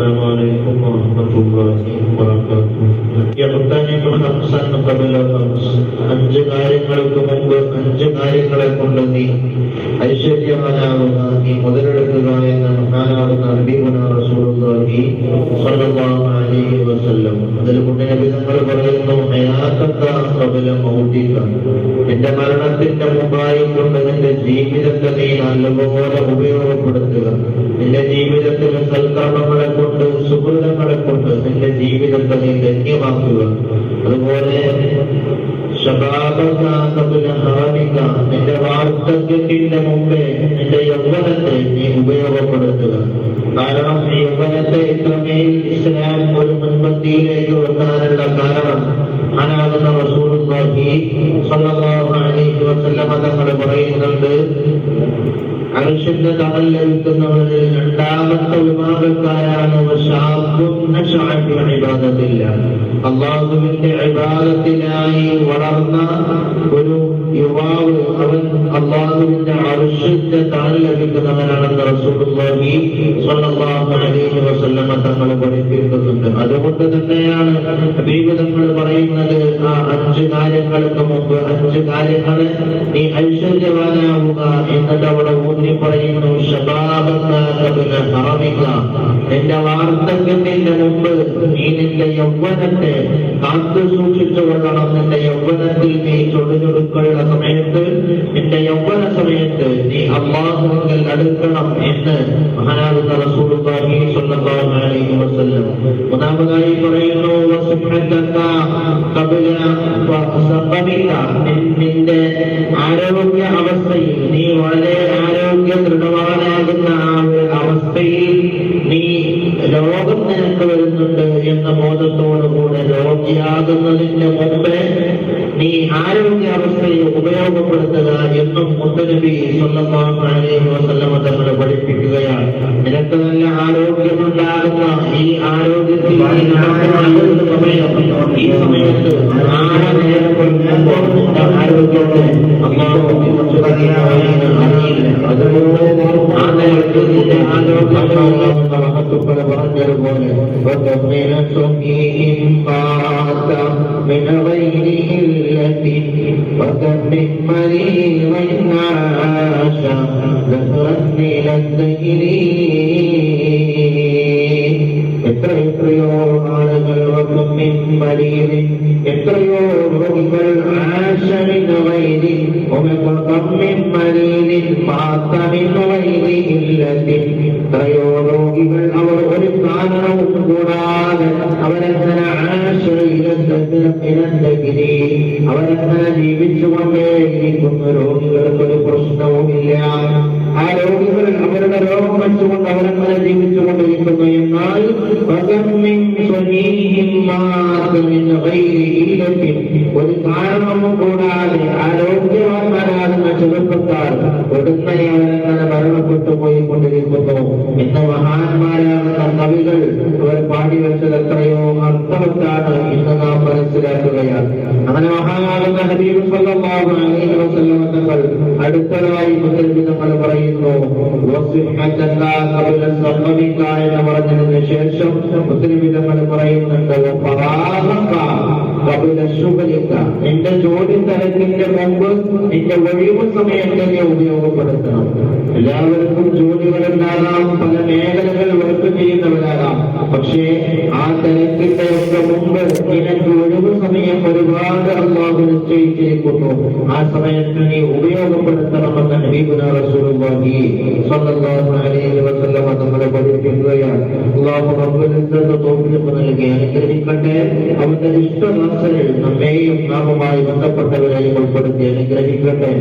السلام عليكم ورحمة الله وبركاته يغتنم خمسا قبل خمس അഞ്ച് കാര്യങ്ങൾക്ക് മുമ്പ് അഞ്ച് കാര്യങ്ങളെ കൊണ്ട് നീ ഐശ്വര്യവാനാവുക നീ മുതലെടുക്കുക എന്ന് മഹാനാകുന്ന ഹബീബുന റസൂലുള്ളാഹി സ്വല്ലല്ലാഹു അലൈഹി വസല്ലം അതിൽ പുണ്യനബി തങ്ങൾ പറയുന്നു ഹയാത്തക ഖബല മൗതിക നിന്റെ മരണത്തിന്റെ മുമ്പായി കൊണ്ട് നിന്റെ ജീവിതത്തെ നീ നല്ലപോലെ ഉപയോഗപ്പെടുത്തുക നിന്റെ ജീവിതത്തിൽ സൽക്കർമ്മങ്ങളെ കൊണ്ട് സുഹൃതങ്ങളെ കൊണ്ട് നിന്റെ ജീവിതത്തെ നീ ധന്യമാക്കുക അതുപോലെ ഹാരിക നിന്റെ വാർദ്ധക്യത്തിന്റെ മുമ്പേ നിന്റെ യൗവനത്തെ നീ ഉപയോഗപ്പെടുത്തുക. കാരണം യൗവനത്തെ ഇത്രമേൽ ഇസ്ലാം ഒരു മുൻപന്തിയിലേക്ക് വെക്കാനുള്ള കാരണം അനാകുന്ന റസൂലുള്ളാഹി സ്വല്ലല്ലാഹു അലൈഹി വസല്ലമ തങ്ങൾ പറയുന്നുണ്ട് അർശന്റെ തണൽ രണ്ടാമത്തെ വിഭാഗക്കാരാണ് അള്ളാഹുവിന്റെ ഇബാദത്തിനായി വളർന്ന ഒരു അവൻ അള്ളാഹുവിന്റെ അർശന്റെ താഴെ ലഭിക്കുന്നവനാണെന്ന് റസൂലുള്ളാഹി സ്വല്ലല്ലാഹു അലൈഹി വസല്ലമ തങ്ങൾ പഠിപ്പിക്കുന്നുണ്ട്. അതുകൊണ്ട് തന്നെയാണ് ഹബീബ് തങ്ങൾ പറയുന്നത് ആ അഞ്ച് കാര്യങ്ങൾക്ക് മുമ്പ് അഞ്ച് കാര്യങ്ങളെ നീ ഐശ്വര്യവാനാവുക എന്നിട്ട് അവിടെ ഊന്നി പറയുന്നു. ശബാബക ഖബല ഹറമിക നിന്റെ വാർദ്ധക്യത്തിന്റെ മുമ്പ് നീ നിന്റെ യൗവനത്തെ കാത്തു സൂക്ഷിച്ചു കൊള്ളണം നിന്റെ യൗവനത്തിൽ നീ ചൊടിഞ്ഞൊടുക്കുള്ള സമയത്ത് വരുന്നുണ്ട് എന്ന ബോധത്തോടുകൂടെ രോഗിയാകുന്നതിന്റെ മുമ്പേ നീ ആരോഗ്യാവസ്ഥയെ ഉപയോഗപ്പെടുത്തുക എന്നും മുത്തനബി തങ്ങൾ പഠിപ്പിക്കുകയാണ്. നിനക്ക് നല്ല ആരോഗ്യമുണ്ടാകുന്ന ഈ ആരോഗ്യത്തിൽ സമയം ഈ സമയത്ത് നാളെ നേരം ആരോഗ്യത്തെ നിനക്ക് തന്നെയാണ് അറിയില്ല. അതുകൊണ്ട് ആ നേരത്ത് നിന്റെ ആരോഗ്യം റബ്ബുൽ പറഞ്ഞതുപോലെ എത്ര എത്രയോ ആളുകൾ എത്രയോ രോഗികൾ ആശമിനവൈരി വൈരി ഒമക്കൊമ്മിൻ മരീതിൻ പാത്തമിൻ വൈരി ഇല്ലത്തിൻ എത്രയോ രോഗികൾ അവർ ഒരു കാരണവും കൂടാതെ അവരെങ്ങനെ ആശ്രയിലെന്തെങ്കിരി അവരെങ്ങനെ ജീവിച്ചുകൊണ്ടേയിരിക്കുന്ന രോഗികൾക്ക് ഒരു പ്രശ്നവുമില്ല ആ രോഗികൾ അവരുടെ രോഗം വെച്ചുകൊണ്ട് അവരെങ്ങനെ ജീവിച്ചുകൊണ്ടിരിക്കുന്നു എന്നാൽ വകമ്മിൻ ഒരു കാരണവും കൂടാതെ ആരോഗ്യവാന്മാരാകുന്ന ചെറുപ്പക്കാർ ഒടുക്കനെ അവരെങ്ങനെ മരണപ്പെട്ടു പോയിക്കൊണ്ടിരിക്കുന്നു. ഇന്ന് മഹാന്മാരാകുന്ന കവികൾ അവർ പാടി വെച്ചത് എത്രയോ അർത്ഥവത്താണ് ഇന്ന് നാം മനസ്സിലാക്കുകയാണ്. അങ്ങനെ മഹാനാകുന്ന ഹബീബ് സല്ലല്ലാഹു അലൈഹി തങ്ങൾ അടുത്തതായി മുതൽ നമ്മൾ പറയുന്നു എന്ന് പറഞ്ഞതിന് ശേഷം മുത്തലിബി തങ്ങൾ പറയുന്നുണ്ട് എന്റെ ജോലി തലത്തിന്റെ മുമ്പ് നിന്റെ ഒഴിവ് സമയം തന്നെ ഉപയോഗപ്പെടുത്തണം. എല്ലാവർക്കും ജോലികളുണ്ടാകാം പല മേഖലകൾ വർക്ക് ചെയ്യുന്നവരാകാം പക്ഷേ ആ തിരക്കിന്റെ ഒക്കെ മുമ്പ് നിനക്ക് ഒഴിവ് സമയം ഒരുപാട് അള്ളാഹു നിശ്ചയിച്ചിരിക്കുന്നു. ആ സമയത്ത് നീ ഉപയോഗപ്പെടുത്തണമെന്ന് ഹബീബുന റസൂലുള്ളാഹി സ്വല്ലല്ലാഹു അലൈഹി വസല്ലം നമ്മളെ പഠിപ്പിക്കുകയാണ്. അള്ളാഹു റബ്ബുൽ ഇസ്സത്ത് തൗഫീഖ് നൽകി അനുഗ്രഹിക്കട്ടെ. അവന്റെ ഇഷ്ടദാസരിൽ നമ്മെയും നാമുമായി ബന്ധപ്പെട്ടവരെയും ഉൾപ്പെടുത്തി അനുഗ്രഹിക്കട്ടെ.